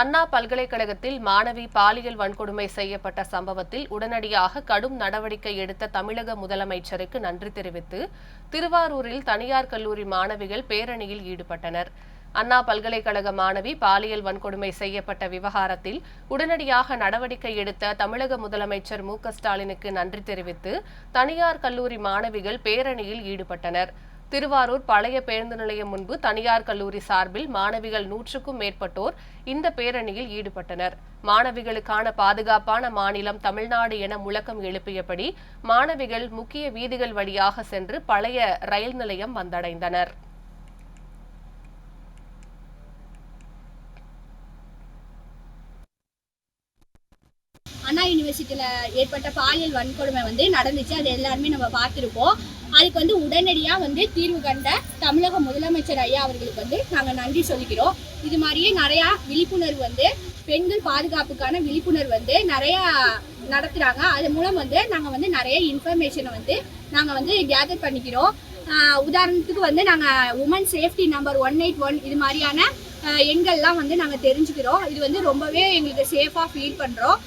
அண்ணா பல்கலைக்கழகத்தில் மாணவி பாலியல் வன்கொடுமை செய்யப்பட்ட சம்பவத்தில் உடனடியாக கடும் நடவடிக்கை எடுத்த தமிழக முதலமைச்சருக்கு நன்றி தெரிவித்து திருவாரூரில் தனியார் கல்லூரி மாணவிகள் பேரணியில் ஈடுபட்டனர். அண்ணா பல்கலைக்கழக மாணவி பாலியல் வன்கொடுமை செய்யப்பட்ட விவகாரத்தில் உடனடியாக நடவடிக்கை எடுத்த தமிழக முதலமைச்சர் மு க ஸ்டாலினுக்கு நன்றி தெரிவித்து தனியார் கல்லூரி மாணவிகள் பேரணியில் ஈடுபட்டனர். திருவாரூர் பழைய பேருந்து நிலையம் முன்பு தனியார் கல்லூரி சார்பில் மாணவிகள் நூற்றுக்கும் மேற்பட்டோர் இந்த பேரணியில் ஈடுபட்டனர். மாணவிகளுக்கான பாதுகாப்பான மாநிலம் தமிழ்நாடு என முழக்கம் எழுப்பியபடி மாணவிகள் முக்கிய வீதிகள் வழியாக சென்று பழைய ரயில் நிலையம் வந்தடைந்தனர். அண்ணா யூனிவர்சிட்டியில் ஏற்பட்ட பாலியல் வன்கொடுமை வந்து நடந்துச்சு. அது எல்லாருமே நம்ம பார்த்துருப்போம். அதுக்கு வந்து உடனடியாக வந்து தீர்வு கண்ட தமிழக முதலமைச்சர் ஐயா அவர்களுக்கு வந்து நாங்கள் நன்றி சொல்லிக்கிறோம். இது மாதிரியே நிறையா விழிப்புணர்வு வந்து பெண்கள் பாதுகாப்புக்கான விழிப்புணர்வு வந்து நிறையா நடத்துகிறாங்க அது மூலம் வந்து நாங்கள் வந்து நிறைய இன்ஃபர்மேஷனை வந்து நாங்கள் வந்து கேதர் பண்ணிக்கிறோம். உதாரணத்துக்கு வந்து நாங்கள் woman safety number one eight one இது மாதிரியான எண்கள்லாம் வந்து நாங்கள் தெரிஞ்சுக்கிறோம். இது வந்து ரொம்பவே எங்களுக்கு சேஃபாக ஃபீல் பண்ணுறோம்